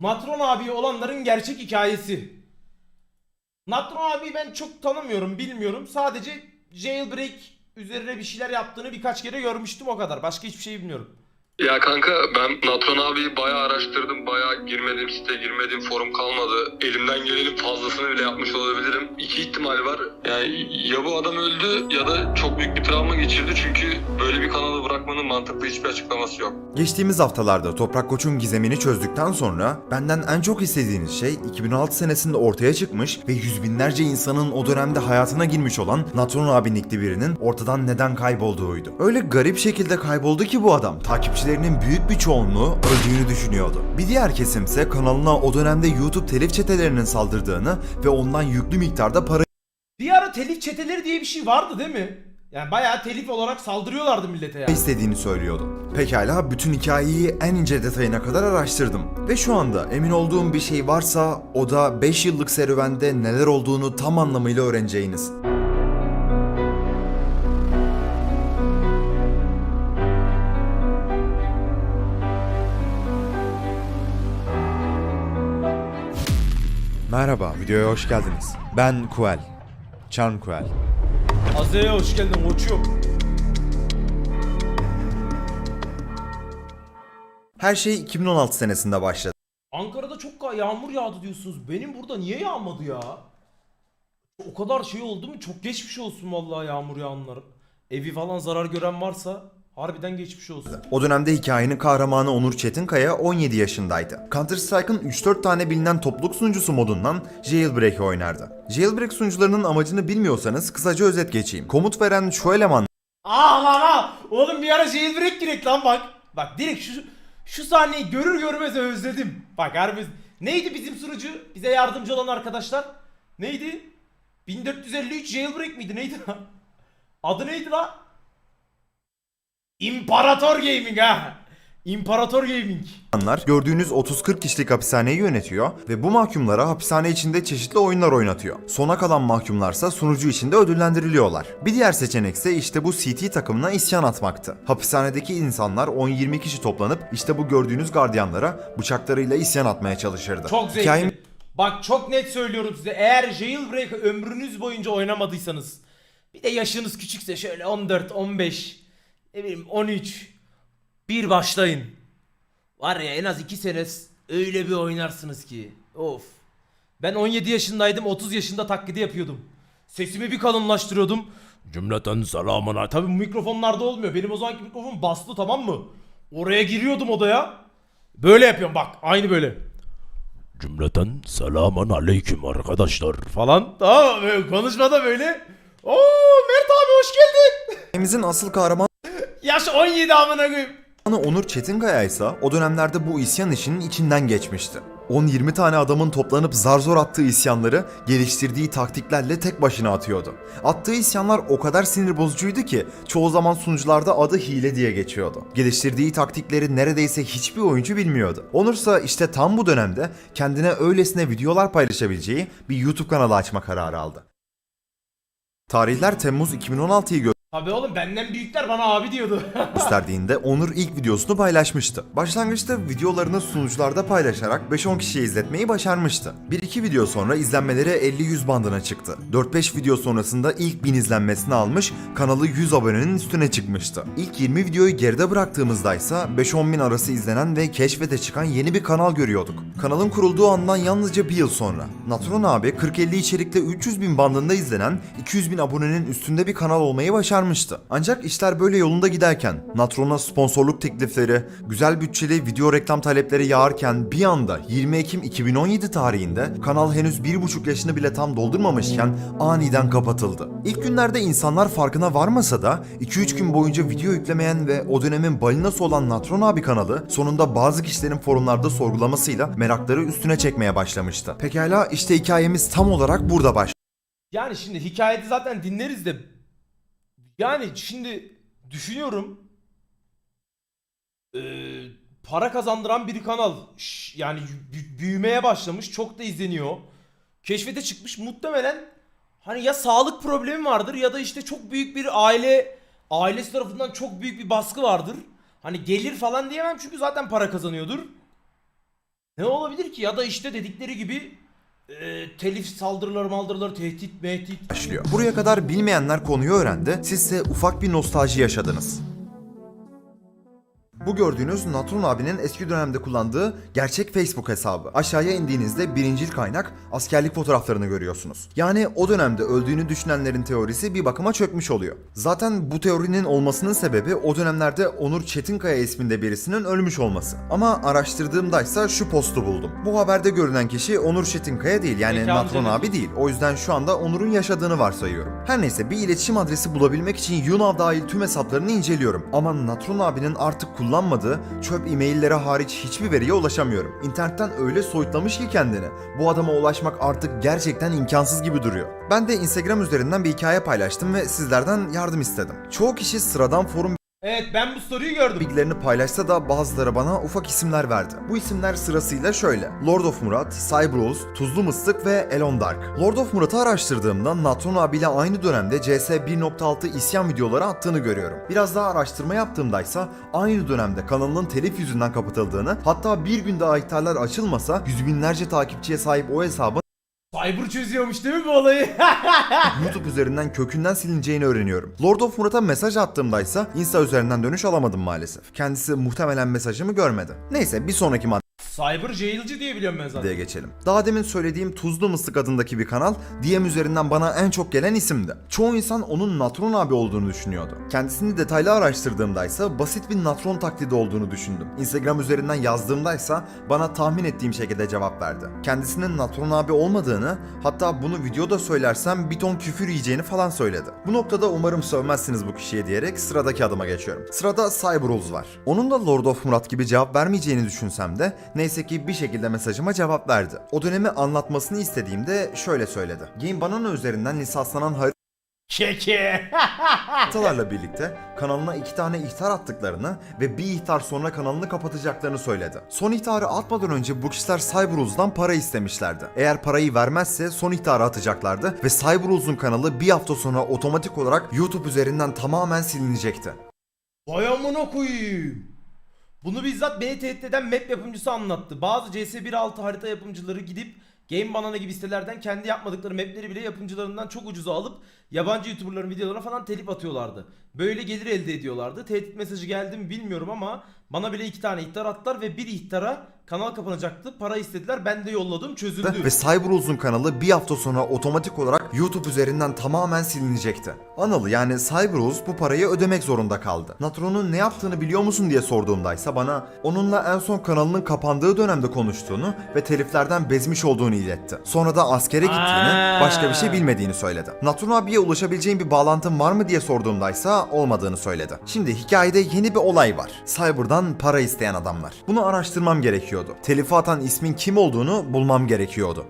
Natron abi olanların gerçek hikayesi. Natron abi ben çok tanımıyorum, bilmiyorum. Sadece jailbreak üzerine bir şeyler yaptığını birkaç kere görmüştüm o kadar. Başka hiçbir şey bilmiyorum. Ya kanka ben Natron abiyi bayağı araştırdım. Bayağı girmedim site girmedim forum kalmadı. Elimden gelenin fazlasını bile yapmış olabilirim. İki ihtimal var. Yani ya bu adam öldü ya da çok büyük bir travma geçirdi. Çünkü böyle bir kanalı bırakmanın mantıklı hiçbir açıklaması yok. Geçtiğimiz haftalarda Toprak Koç'un gizemini çözdükten sonra benden en çok istediğiniz şey 2016 senesinde ortaya çıkmış ve yüz binlerce insanın o dönemde hayatına girmiş olan Natron abi nickli birinin ortadan neden kaybolduğuydu. Öyle garip şekilde kayboldu ki bu adam takipçilerinin büyük bir çoğunluğu öldüğünü düşünüyordu. Bir diğer kesimse kanalına o dönemde YouTube telif çetelerinin saldırdığını ve ondan yüklü miktarda para Bir ara telif çeteleri diye bir şey vardı değil mi? Yani bayağı telif olarak saldırıyorlardı millete ya. istediğini söylüyordu. Pekala bütün hikayeyi en ince detayına kadar araştırdım. Ve şu anda emin olduğum bir şey varsa o da 5 yıllık serüvende neler olduğunu tam anlamıyla öğreneceğiniz. Videoya hoş geldiniz. Ben Kuel. Charm Kuel. Aze'ye hoş geldin koçum. Her şey 2016 senesinde başladı. Ankara'da çok ka- yağmur yağdı diyorsunuz. Benim burada niye yağmadı ya? O kadar şey oldu mu? Çok geçmiş olsun vallahi yağmur yağanlar. Evi falan zarar gören varsa harbiden geçmiş olsun. O dönemde hikayenin kahramanı Onur Çetinkaya 17 yaşındaydı. Counter Strike'ın 3-4 tane bilinen topluluk sunucusu modundan Jailbreak'i oynardı. Jailbreak sunucularının amacını bilmiyorsanız kısaca özet geçeyim. Komut veren şu eleman Aa lan ha! Oğlum bir ara jailbreak girek lan bak. Bak direkt şu şu sahneyi görür görmez özledim. Bak harbi. Neydi bizim sunucu? Bize yardımcı olan arkadaşlar. Neydi? 1453 jailbreak miydi? Neydi lan? Adı neydi lan? İmparator Gaming ha. İmparator Gaming. insanlar gördüğünüz 30-40 kişilik hapishaneyi yönetiyor ve bu mahkumlara hapishane içinde çeşitli oyunlar oynatıyor. Sona kalan mahkumlarsa sunucu içinde ödüllendiriliyorlar. Bir diğer seçenek ise işte bu CT takımına isyan atmaktı. Hapishanedeki insanlar 10-20 kişi toplanıp işte bu gördüğünüz gardiyanlara bıçaklarıyla isyan atmaya çalışırdı. Çok zevkli. Hikayem- Bak çok net söylüyorum size. Eğer Jailbreak ömrünüz boyunca oynamadıysanız bir de yaşınız küçükse şöyle 14, 15, ne bileyim 13 bir başlayın. Var ya en az 2 sene öyle bir oynarsınız ki. Of. Ben 17 yaşındaydım 30 yaşında taklidi yapıyordum. Sesimi bir kalınlaştırıyordum. Cümleten selamına. Tabii bu mikrofonlarda olmuyor. Benim o zamanki mikrofon baslı tamam mı? Oraya giriyordum odaya. Böyle yapıyorum bak aynı böyle. Cümleten selamun aleyküm arkadaşlar falan. Tamam konuşmada böyle. Oo Mert abi hoş geldin. Hikayemizin asıl kahramanı Yaş 17 amına koyayım. Onur Çetinkaya ise o dönemlerde bu isyan işinin içinden geçmişti. 10-20 tane adamın toplanıp zar zor attığı isyanları geliştirdiği taktiklerle tek başına atıyordu. Attığı isyanlar o kadar sinir bozucuydu ki çoğu zaman sunucularda adı hile diye geçiyordu. Geliştirdiği taktikleri neredeyse hiçbir oyuncu bilmiyordu. Onur ise işte tam bu dönemde kendine öylesine videolar paylaşabileceği bir YouTube kanalı açma kararı aldı. Tarihler Temmuz 2016'yı Tabii oğlum benden büyükler bana abi diyordu. gösterdiğinde Onur ilk videosunu paylaşmıştı. Başlangıçta videolarını sunucularda paylaşarak 5-10 kişiye izletmeyi başarmıştı. 1-2 video sonra izlenmeleri 50-100 bandına çıktı. 4-5 video sonrasında ilk 1000 izlenmesini almış, kanalı 100 abonenin üstüne çıkmıştı. İlk 20 videoyu geride bıraktığımızda ise 5-10 bin arası izlenen ve keşfete çıkan yeni bir kanal görüyorduk. Kanalın kurulduğu andan yalnızca bir yıl sonra. Natron abi 40-50 içerikte 300 bin bandında izlenen 200 bin abonenin üstünde bir kanal olmayı başarmıştı. Ancak işler böyle yolunda giderken Natron'a sponsorluk teklifleri, güzel bütçeli video reklam talepleri yağarken bir anda 20 Ekim 2017 tarihinde kanal henüz 1,5 yaşını bile tam doldurmamışken aniden kapatıldı. İlk günlerde insanlar farkına varmasa da 2-3 gün boyunca video yüklemeyen ve o dönemin balinası olan Natron abi kanalı sonunda bazı kişilerin forumlarda sorgulamasıyla merakları üstüne çekmeye başlamıştı. Pekala işte hikayemiz tam olarak burada başlıyor. yani şimdi hikayede zaten dinleriz de yani şimdi düşünüyorum Ee, para kazandıran bir kanal yani bü- büyümeye başlamış çok da izleniyor. Keşfete çıkmış muhtemelen hani ya sağlık problemi vardır ya da işte çok büyük bir aile ailesi tarafından çok büyük bir baskı vardır. Hani gelir falan diyemem çünkü zaten para kazanıyordur. Ne olabilir ki? Ya da işte dedikleri gibi e, telif saldırıları maldırıları tehdit mehdit. başlıyor. Buraya kadar bilmeyenler konuyu öğrendi, sizse ufak bir nostalji yaşadınız. Bu gördüğünüz Natron abinin eski dönemde kullandığı gerçek Facebook hesabı. Aşağıya indiğinizde birincil kaynak askerlik fotoğraflarını görüyorsunuz. Yani o dönemde öldüğünü düşünenlerin teorisi bir bakıma çökmüş oluyor. Zaten bu teorinin olmasının sebebi o dönemlerde Onur Çetinkaya isminde birisinin ölmüş olması. Ama araştırdığımdaysa şu postu buldum. Bu haberde görünen kişi Onur Çetinkaya değil yani Mekanı Natron cennet. abi değil. O yüzden şu anda Onur'un yaşadığını varsayıyorum. Her neyse bir iletişim adresi bulabilmek için Yunav dahil tüm hesaplarını inceliyorum. Ama Natron abinin artık kullanmadığı çöp e-maillere hariç hiçbir veriye ulaşamıyorum. İnternetten öyle soyutlamış ki kendini. Bu adama ulaşmak artık gerçekten imkansız gibi duruyor. Ben de Instagram üzerinden bir hikaye paylaştım ve sizlerden yardım istedim. Çoğu kişi sıradan forum Evet ben bu story'yi gördüm. bilgilerini paylaşsa da bazıları bana ufak isimler verdi. Bu isimler sırasıyla şöyle. Lord of Murat, Cyberus, Tuzlu Mıstık ve Elon Dark. Lord of Murat'ı araştırdığımda Natron abiyle aynı dönemde CS 1.6 isyan videoları attığını görüyorum. Biraz daha araştırma yaptığımdaysa aynı dönemde kanalının telif yüzünden kapatıldığını hatta bir gün daha ihtarlar açılmasa yüz binlerce takipçiye sahip o hesabın Cyber çözüyormuş değil mi bu olayı? YouTube üzerinden kökünden silineceğini öğreniyorum. Lord of Murat'a mesaj attığımdaysa Insta üzerinden dönüş alamadım maalesef. Kendisi muhtemelen mesajımı görmedi. Neyse bir sonraki madde Cyber jailci diye biliyorum ben zaten. diye geçelim. Daha demin söylediğim Tuzlu Mıstık adındaki bir kanal DM üzerinden bana en çok gelen isimdi. Çoğu insan onun Natron abi olduğunu düşünüyordu. Kendisini detaylı araştırdığımdaysa basit bir Natron taklidi olduğunu düşündüm. Instagram üzerinden yazdığımdaysa bana tahmin ettiğim şekilde cevap verdi. Kendisinin Natron abi olmadığını hatta bunu videoda söylersem bir ton küfür yiyeceğini falan söyledi. Bu noktada umarım sövmezsiniz bu kişiye diyerek sıradaki adıma geçiyorum. Sırada Cyberulz var. Onun da Lord of Murat gibi cevap vermeyeceğini düşünsem de neyse ki bir şekilde mesajıma cevap verdi. O dönemi anlatmasını istediğimde şöyle söyledi. Game Banana üzerinden lisanslanan Keke. haritalarla birlikte kanalına iki tane ihtar attıklarını ve bir ihtar sonra kanalını kapatacaklarını söyledi. Son ihtarı atmadan önce bu kişiler Cyberuz'dan para istemişlerdi. Eğer parayı vermezse son ihtarı atacaklardı ve Cyberuz'un kanalı bir hafta sonra otomatik olarak YouTube üzerinden tamamen silinecekti. Vay amına koyayım. Bunu bizzat beni tehdit eden map yapımcısı anlattı. Bazı CS 1.6 harita yapımcıları gidip Game Banana gibi sitelerden kendi yapmadıkları mapleri bile yapımcılarından çok ucuza alıp yabancı YouTuber'ların videolarına falan telif atıyorlardı. Böyle gelir elde ediyorlardı. Tehdit mesajı geldi mi bilmiyorum ama bana bile iki tane ihtar attılar ve bir ihtara kanal kapanacaktı. Para istediler. Ben de yolladım çözüldü. ve Cyberuz'un kanalı bir hafta sonra otomatik olarak YouTube üzerinden tamamen silinecekti. Anıl yani Cyberuz bu parayı ödemek zorunda kaldı. Natron'un ne yaptığını biliyor musun diye sorduğumdaysa bana onunla en son kanalının kapandığı dönemde konuştuğunu ve teliflerden bezmiş olduğunu iletti. Sonra da askere gittiğini, başka bir şey bilmediğini söyledi. Natron abiye ulaşabileceğin bir bağlantın var mı diye sorduğumdaysa olmadığını söyledi. Şimdi hikayede yeni bir olay var. Cyber'dan para isteyen adamlar. Bunu araştırmam gerekiyordu. Telifi atan ismin kim olduğunu bulmam gerekiyordu.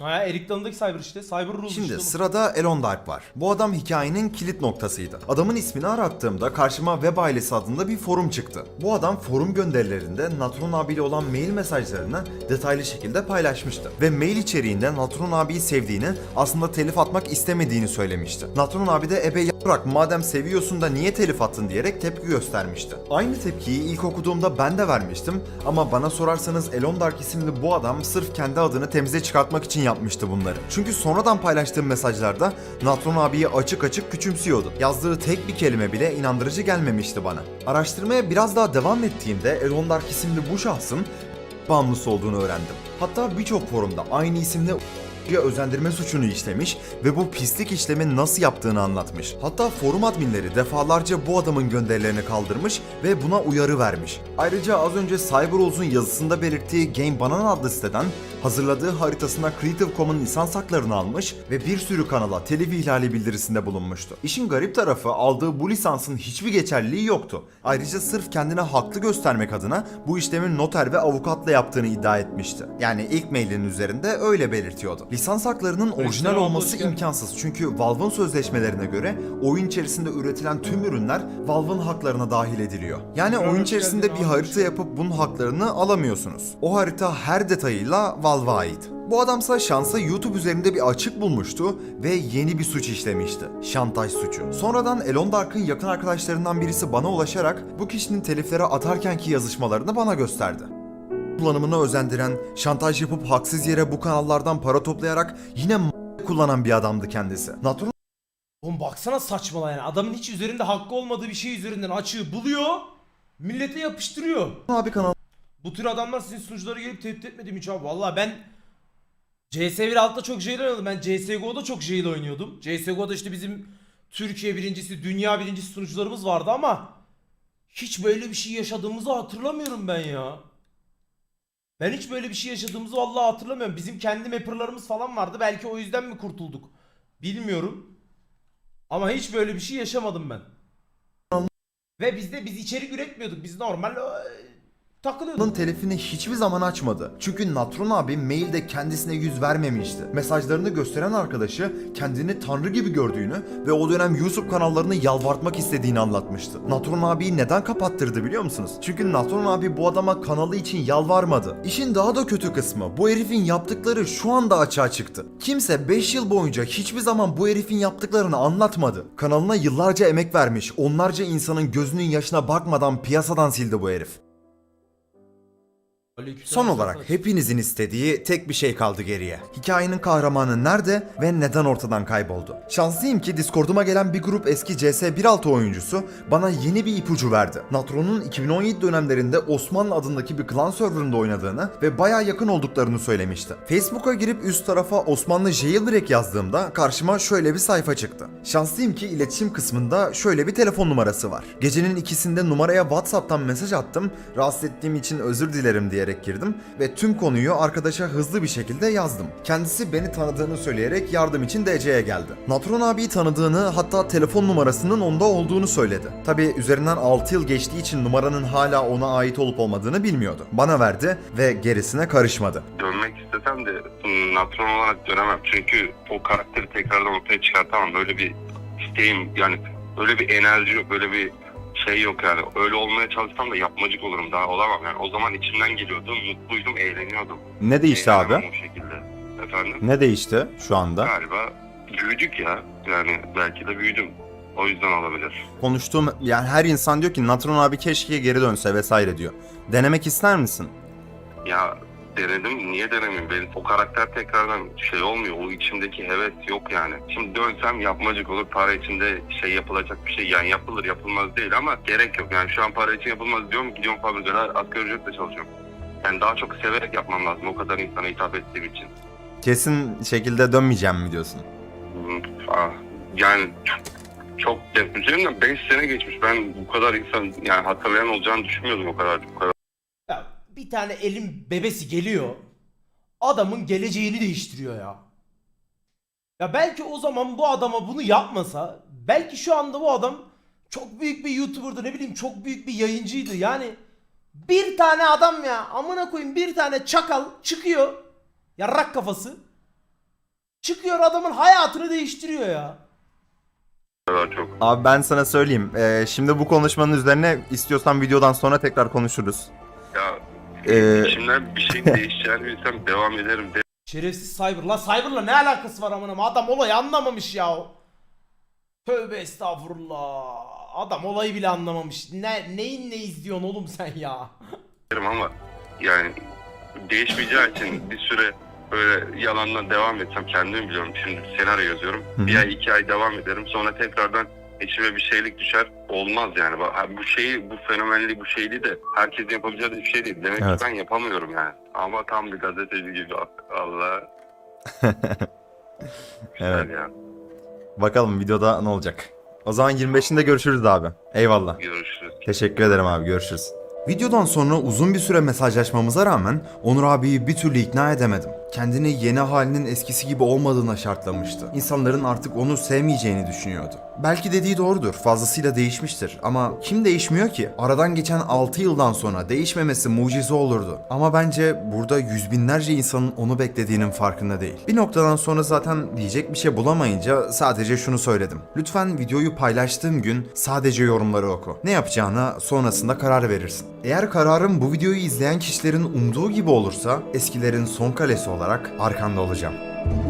Ha Erik Dalı'ndaki Cyber işte. Cyber Rules Şimdi işte. sırada Elon Dark var. Bu adam hikayenin kilit noktasıydı. Adamın ismini arattığımda karşıma Web Ailesi adında bir forum çıktı. Bu adam forum gönderilerinde Natron abiyle olan mail mesajlarını detaylı şekilde paylaşmıştı. Ve mail içeriğinde Natron abiyi sevdiğini aslında telif atmak istemediğini söylemişti. Natron abi de ebe bırak madem seviyorsun da niye telif attın diyerek tepki göstermişti. Aynı tepkiyi ilk okuduğumda ben de vermiştim ama bana sorarsanız Elon Dark isimli bu adam sırf kendi adını temize çıkartmak için yapmıştı bunları. Çünkü sonradan paylaştığım mesajlarda Natron abiyi açık açık küçümsüyordu. Yazdığı tek bir kelime bile inandırıcı gelmemişti bana. Araştırmaya biraz daha devam ettiğimde Elon Dark isimli bu şahsın bağımlısı olduğunu öğrendim. Hatta birçok forumda aynı isimle ya özendirme suçunu işlemiş ve bu pislik işlemi nasıl yaptığını anlatmış. Hatta forum adminleri defalarca bu adamın gönderilerini kaldırmış ve buna uyarı vermiş. Ayrıca az önce Cyberolz'un yazısında belirttiği Game Banana adlı siteden hazırladığı haritasına Creative.com'un lisans haklarını almış ve bir sürü kanala telif ihlali bildirisinde bulunmuştu. İşin garip tarafı aldığı bu lisansın hiçbir geçerliliği yoktu. Ayrıca sırf kendine haklı göstermek adına bu işlemin noter ve avukatla yaptığını iddia etmişti. Yani ilk mailinin üzerinde öyle belirtiyordu. Lisans haklarının orijinal olması imkansız. Çünkü Valve'ın sözleşmelerine göre oyun içerisinde üretilen tüm ürünler Valve'ın haklarına dahil ediliyor. Yani oyun içerisinde bir harita yapıp bunun haklarını alamıyorsunuz. O harita her detayıyla Valve'a ait. Bu adamsa şansa YouTube üzerinde bir açık bulmuştu ve yeni bir suç işlemişti. Şantaj suçu. Sonradan Elon Dark'ın yakın arkadaşlarından birisi bana ulaşarak bu kişinin teliflere atarkenki yazışmalarını bana gösterdi kullanımını özendiren, şantaj yapıp haksız yere bu kanallardan para toplayarak yine kullanan bir adamdı kendisi. Natural Oğlum baksana saçmala yani. Adamın hiç üzerinde hakkı olmadığı bir şey üzerinden açığı buluyor. Millete yapıştırıyor. abi kanal Bu tür adamlar sizin sunuculara gelip tehdit etmedi mi hiç abi? Valla ben CS 1.6'da çok jail oynadım. Ben CSGO'da çok jail oynuyordum. CSGO'da işte bizim Türkiye birincisi, dünya birincisi sunucularımız vardı ama hiç böyle bir şey yaşadığımızı hatırlamıyorum ben ya. Ben hiç böyle bir şey yaşadığımızı vallahi hatırlamıyorum. Bizim kendi mapper'larımız falan vardı. Belki o yüzden mi kurtulduk? Bilmiyorum. Ama hiç böyle bir şey yaşamadım ben. Ve bizde biz içerik üretmiyorduk. Biz normal takılıyorduk. telifini hiçbir zaman açmadı. Çünkü Natron abi mailde kendisine yüz vermemişti. Mesajlarını gösteren arkadaşı kendini tanrı gibi gördüğünü ve o dönem YouTube kanallarını yalvartmak istediğini anlatmıştı. Natron abiyi neden kapattırdı biliyor musunuz? Çünkü Natron abi bu adama kanalı için yalvarmadı. İşin daha da kötü kısmı bu herifin yaptıkları şu anda açığa çıktı. Kimse 5 yıl boyunca hiçbir zaman bu herifin yaptıklarını anlatmadı. Kanalına yıllarca emek vermiş, onlarca insanın gözünün yaşına bakmadan piyasadan sildi bu herif. Son olarak hepinizin istediği tek bir şey kaldı geriye. Hikayenin kahramanı nerede ve neden ortadan kayboldu? Şanslıyım ki Discord'uma gelen bir grup eski CS 1.6 oyuncusu bana yeni bir ipucu verdi. Natron'un 2017 dönemlerinde Osmanlı adındaki bir klan serverında oynadığını ve baya yakın olduklarını söylemişti. Facebook'a girip üst tarafa Osmanlı Jailbreak yazdığımda karşıma şöyle bir sayfa çıktı. Şanslıyım ki iletişim kısmında şöyle bir telefon numarası var. Gecenin ikisinde numaraya WhatsApp'tan mesaj attım. Rahatsız ettiğim için özür dilerim diyerek girdim ve tüm konuyu arkadaşa hızlı bir şekilde yazdım. Kendisi beni tanıdığını söyleyerek yardım için DC'ye geldi. Natron abiyi tanıdığını hatta telefon numarasının onda olduğunu söyledi. Tabi üzerinden 6 yıl geçtiği için numaranın hala ona ait olup olmadığını bilmiyordu. Bana verdi ve gerisine karışmadı. dönmek istesem de natron olarak dönemem. Çünkü o karakteri tekrardan ortaya çıkartamam. Böyle bir isteğim yani öyle bir enerji yok, böyle bir şey yok yani. Öyle olmaya çalışsam da yapmacık olurum daha olamam yani. O zaman içimden geliyordu, mutluydum, eğleniyordum. Ne Eğlenemem O şekilde. Efendim? Ne değişti şu anda? Galiba büyüdük ya. Yani belki de büyüdüm. O yüzden olabilir. Konuştuğum yani her insan diyor ki Natron abi keşke geri dönse vesaire diyor. Denemek ister misin? Ya denedim niye denemeyeyim benim o karakter tekrardan şey olmuyor o içimdeki heves yok yani. Şimdi dönsem yapmacık olur para içinde şey yapılacak bir şey yani yapılır yapılmaz değil ama gerek yok yani şu an para için yapılmaz diyorum gidiyorum fabrikada asgari ücretle çalışıyorum. Yani daha çok severek yapmam lazım o kadar insana hitap ettiğim için. Kesin şekilde dönmeyeceğim mi diyorsun? Hmm, ah, yani çok, üzerinden 5 sene geçmiş ben bu kadar insan yani hatırlayan olacağını düşünmüyordum o kadar. Bu kadar bir tane elin bebesi geliyor. Adamın geleceğini değiştiriyor ya. Ya belki o zaman bu adama bunu yapmasa belki şu anda bu adam çok büyük bir YouTuber'dı ne bileyim çok büyük bir yayıncıydı. Yani bir tane adam ya amına koyayım bir tane çakal çıkıyor. Yarrak kafası. Çıkıyor adamın hayatını değiştiriyor ya. Abi ben sana söyleyeyim. Ee, şimdi bu konuşmanın üzerine istiyorsan videodan sonra tekrar konuşuruz. Ee, içimden bir şey değişeceğini bilsem devam ederim de Şerefsiz Cyber. La Cyber'la ne alakası var amına? Adam olayı anlamamış ya. Tövbe estağfurullah. Adam olayı bile anlamamış. Ne neyin ne izliyorsun oğlum sen ya? derim ama yani değişmeyeceği için bir süre böyle yalanla devam etsem kendimi biliyorum. Şimdi senaryo yazıyorum. Hı hı. Bir ay iki ay devam ederim. Sonra tekrardan içime bir şeylik düşer. Olmaz yani. Bu şeyi, bu fenomenliği, bu şeyliği de herkesin yapabileceği bir şey değil. Demek Evet. ki ben yapamıyorum yani. Ama tam bir gazeteci gibi. Allah. Güzel Evet. ya. Bakalım videoda ne olacak. O zaman 25'inde görüşürüz abi. Eyvallah. Görüşürüz. Teşekkür ederim abi görüşürüz. Videodan sonra uzun bir süre mesajlaşmamıza rağmen Onur abiyi bir türlü ikna edemedim. Kendini yeni halinin eskisi gibi olmadığına şartlamıştı. İnsanların artık onu sevmeyeceğini düşünüyordu. Belki dediği doğrudur, fazlasıyla değişmiştir ama kim değişmiyor ki? Aradan geçen 6 yıldan sonra değişmemesi mucize olurdu. Ama bence burada yüz binlerce insanın onu beklediğinin farkında değil. Bir noktadan sonra zaten diyecek bir şey bulamayınca sadece şunu söyledim. Lütfen videoyu paylaştığım gün sadece yorumları oku. Ne yapacağına sonrasında karar verirsin. Eğer kararım bu videoyu izleyen kişilerin umduğu gibi olursa eskilerin son kalesi olarak arkanda olacağım.